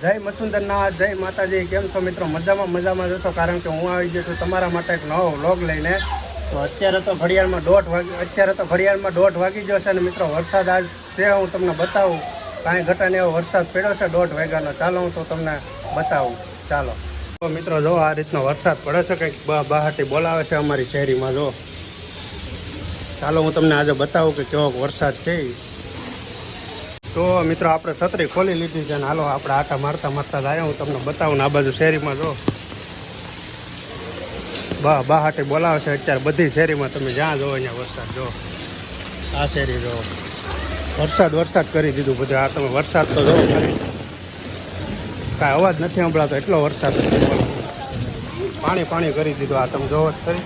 જય મસુંદરનાથ, જય માતાજી, કેમ છો મિત્રો? મજામાં મજામાં જશો કારણ કે હું આવી ગયો છું તમારા માટે એક નવો વ્લોગ લઈને. તો અત્યારે તો ઘડિયાળમાં દોઢ વાગી, અત્યારે તો ઘડિયાળમાં દોઢ વાગી ગયો છે અને મિત્રો, વરસાદ આજ છે, હું તમને બતાવું. કાંઈ ઘટાને એવો વરસાદ પડ્યો છે, દોઢ વાગ્યાનો. ચાલો, હું તો તમને બતાવું. ચાલો. તો મિત્રો, જો આ રીતનો વરસાદ પડે છે, કંઈક બહારથી બોલાવે છે અમારી શહેરીમાં, જો. ચાલો, હું તમને આજે બતાવું કે કેવો વરસાદ છે. તો મિત્રો, આપણે છત્રી ખોલી લીધી છે અને હાલો આપણે આટા મારતા મારતા આવ્યા હું તમને બતાવું ને આ બાજુ શેરીમાં જો. બા બહાટી બોલાવે છે. અત્યારે બધી શેરીમાં તમે જ્યાં જો અહીંયા વરસાદ જો. આ શેરી જો. વરસાદ વરસાદ કરી દીધું બધું. આ તમે વરસાદ તો જો ખાલી. કાંઈ અવાજ નથી સંભળાતો. એટલો વરસાદ પાણી પાણી કરી દીધું. આ તમે જોવો જ ખરી.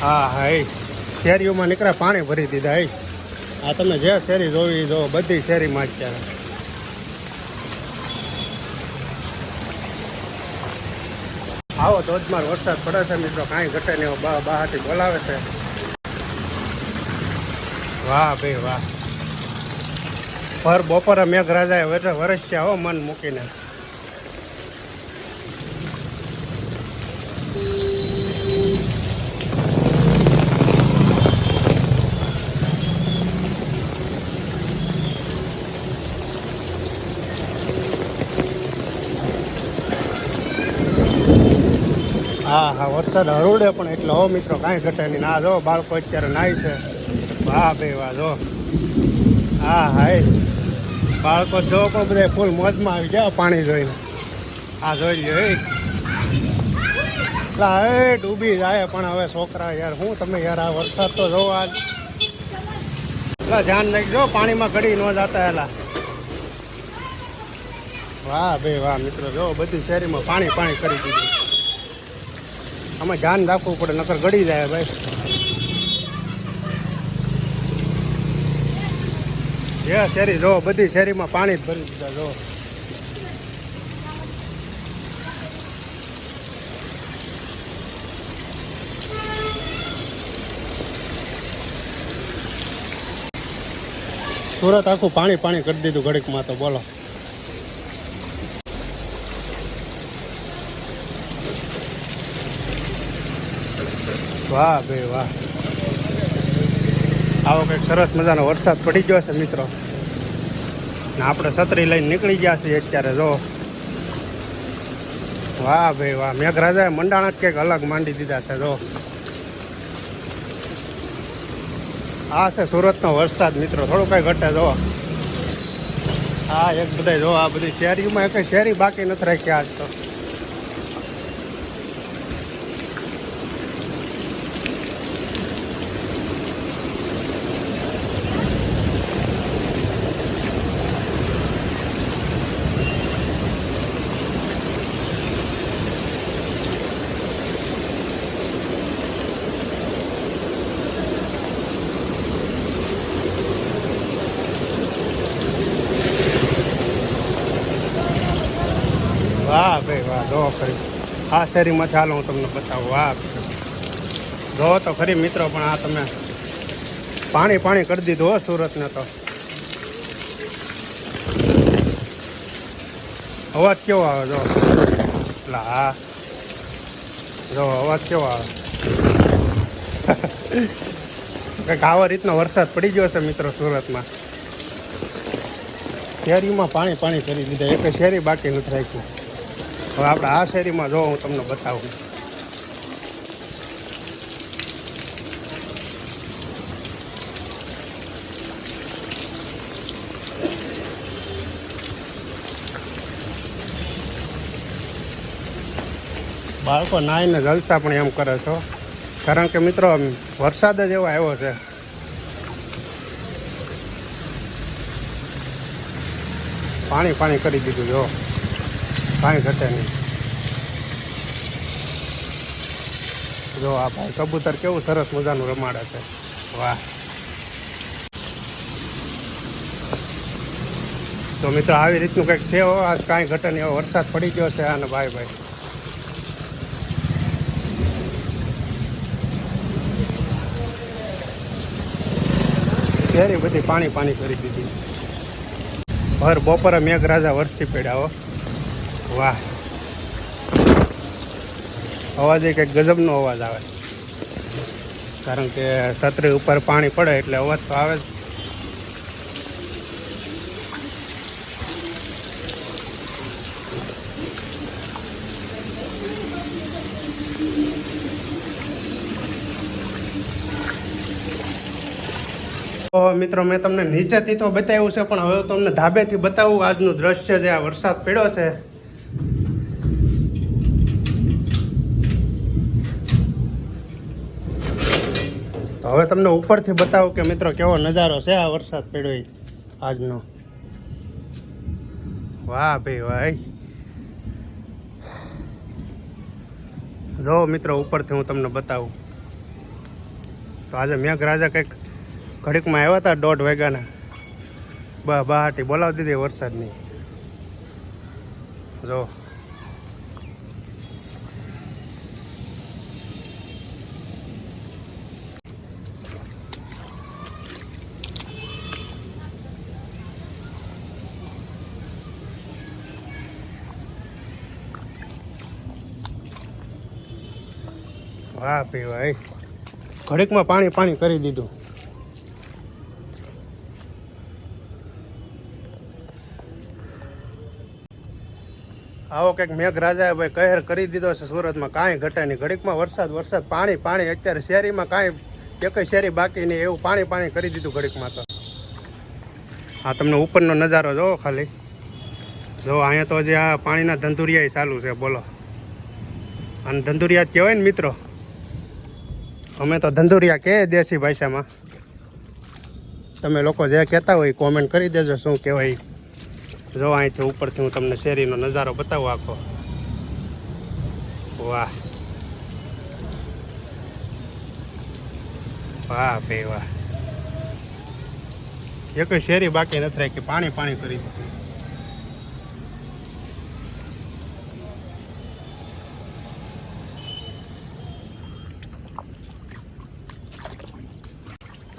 હા હા, એ. શેરીઓમાં નીકળ્યા, પાણી ભરી દીધા, એ. આ તમે જે શેરી જોવી જો બધી શેરીમાં અત્યારે આવો ધોધમાર વરસાદ પડે છે મિત્રો, કાંઈ ઘટે નહીં બહારથી બોલાવે છે. વાહ ભાઈ વાહ. ભર બપોરે મેઘરાજાએ વરસ વરસ્યા હો, મન મૂકીને. હા હા, વરસાદ હરોડે પણ એટલે હો મિત્રો, કાંઈ ઘટે નહીં. ના, જો, બાળકો અત્યારે નાય છે. વાહ, બે વાહ, જો. હા હા એ બાળકો જો પણ બધા ફૂલ મોજમાં આવી જાય પાણી જોઈને. આ જોઈ લ્યો એ લા એ ડૂબી જાય પણ હવે છોકરા યાર, હું તમે યાર, આ વરસાદ તો જોવો આજ. એટલા ધ્યાન રાખજો પાણીમાં ઘડી ન જતા એલા. વાહ ભાઈ વાહ, મિત્રો, જો, બધી શેરીમાં પાણી પાણી કરી દીધું. આમાં ધ્યાન રાખવું પડે, નકર ગળી જાય ભાઈ. જે શેરી જો, બધી શેરીમાં પાણી જ ભરી દીધા, જો. સુરત આખું પાણી પાણી કરી દીધું ઘડીકમાં તો બોલો. વાહ ભાઈ વાહ. આવો કંઈક સરસ મજાનો વરસાદ પડી ગયો છે મિત્રો. ને આપણે છત્રી લઈને નીકળી ગયા છીએ અત્યારે, જો. વાહ ભાઈ વાહ. મેઘરાજાએ મંડાણા જ કંઈક અલગ માંડી દીધા છે, જો. આ છે સુરતનો વરસાદ મિત્રો, થોડું કઈ ઘટે, જો. હા એક બધા જો, આ બધી શેરીમાં કંઈ શેરી બાકી નથી રાખ્યા આજ તો વાહ ભાઈ વાહ જો ખરી આ શેરીમાં ચાલો હું તમને બતાવું. વાહ જો તો ખરી મિત્રો, પણ આ તમે પાણી પાણી કરી દીધું હો સુરતને તો. અવાજ કેવો આવે જો? એટલે હા જો, અવાજ કેવો આવે? કંઈક આવા રીતનો વરસાદ પડી ગયો છે મિત્રો સુરતમાં. શેરીમાં પાણી પાણી કરી દીધા. એક શેરી બાકી નથી રાખ્યું. હવે આપણે આ શેરીમાં જો હું તમને બતાવું. બાળકો નાહીને જલસા પણ એમ કરે છો. કારણ કે મિત્રો વરસાદ જ એવો આવ્યો છે. પાણી પાણી કરી દીધું, જો. કાંઈ ઘટે નહીં. જો આ ભાઈ કબૂતર કેવું સરસ મજાનું રમાડે છે. વાહ. તો મિત્રો આવી રીતનું કંઈક છે આજ કાંઈ ઘટે નહીં. વરસાદ પડી ગયો છે અને ભાઈ ભાઈ. શેરી બધી પાણી પાણી કરી દીધી. ભર બપોરે મેઘરાજા વરસી પડ્યા હો. વાહ. અવાજ એ કંઈક ગજબનો અવાજ આવે. કારણ કે છત્રી ઉપર પાણી પડે એટલે અવાજ તો આવે જ. મિત્રો, મેં તમને નીચેથી તો બતાવ્યું છે, પણ હવે તમને ધાબેથી બતાવું આજનું દ્રશ્ય જે આ વરસાદ પડ્યો છે. હવે તમને ઉપરથી બતાવું કે મિત્રો કેવો નજારો છે આ વરસાદ પડ્યો આજનો. વાહ ભાઈ ભાઈ જો મિત્રો ઉપરથી હું તમને બતાવું. તો આજે મેઘરાજા કંઈક ઘડીકમાં આવ્યા હતા દોઢ વાગ્યાના. બા બહાટી બોલાવી દીધી વરસાદની. જો. વાહ ભાઈ ઘડીકમાં પાણી પાણી કરી દીધું. આવો કંઈક મેઘરાજાએ ભાઈ કહેર કરી દીધો છે સુરતમાં. કાંઈ ઘટે નહીં. ઘડીકમાં વરસાદ વરસાદ, પાણી પાણી. અત્યારે શેરીમાં કાંઈ, એક શેરી બાકી નહીં. એવું પાણી પાણી કરી દીધું ઘડીકમાં તો. આ તમને ઉપરનો નજારો જોવો ખાલી. જો, અહીંયા તો હજી આ પાણીના ધંધુરિયા ચાલુ છે, બોલો. અને ધંધુરિયા જ કહેવાય ને મિત્રો. અમે તો ધંધુરિયા કહે દેશી ભાષામાં. તમે લોકો જે કહેતા હોય કોમેન્ટ કરી દેજો, શું કહેવાય. જો અહીંથી ઉપરથી હું તમને શેરીનો નજારો બતાવું આખો. વાહ. વાહ ભાઈ વાહ. એક શેરી બાકી નથી રાખી, પાણી પાણી કરી દીધું.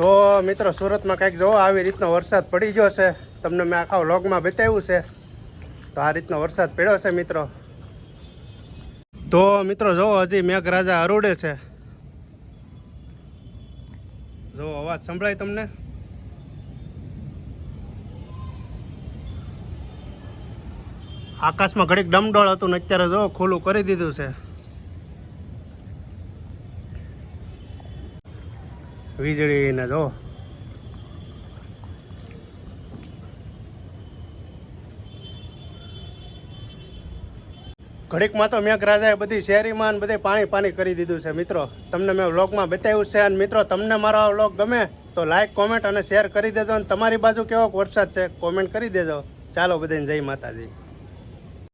તો મિત્રો, સુરતમાં કંઈક જોવો, આવી રીતનો વરસાદ પડી ગયો છે. તમને મેં આખા વ્લોગમાં બતાવ્યું છે. તો આ રીતનો વરસાદ પડ્યો છે, મિત્રો. તો મિત્રો, જોવો, હજી મેઘરાજા અરુડે છે. જો અવાજ સંભળાય તમને? આકાશમાં ઘડીક ડમડોળ હતું ને અત્યારે જો ખુલ્લું કરી દીધું છે. વીજળી ને જો ઘડીકમાં તો મેઘરાજાએ બધી શેરીમાં બધે પાણી પાણી કરી દીધું છે, મિત્રો. તમને મેં વ્લોગમાં બતાવ્યું છે અને મિત્રો, તમને મારો વ્લોગ ગમે તો લાઈક કોમેન્ટ અને શેર કરી દેજો અને તમારી બાજુ કેવો વરસાદ છે કોમેન્ટ કરી દેજો. ચાલો બધાને જય માતાજી.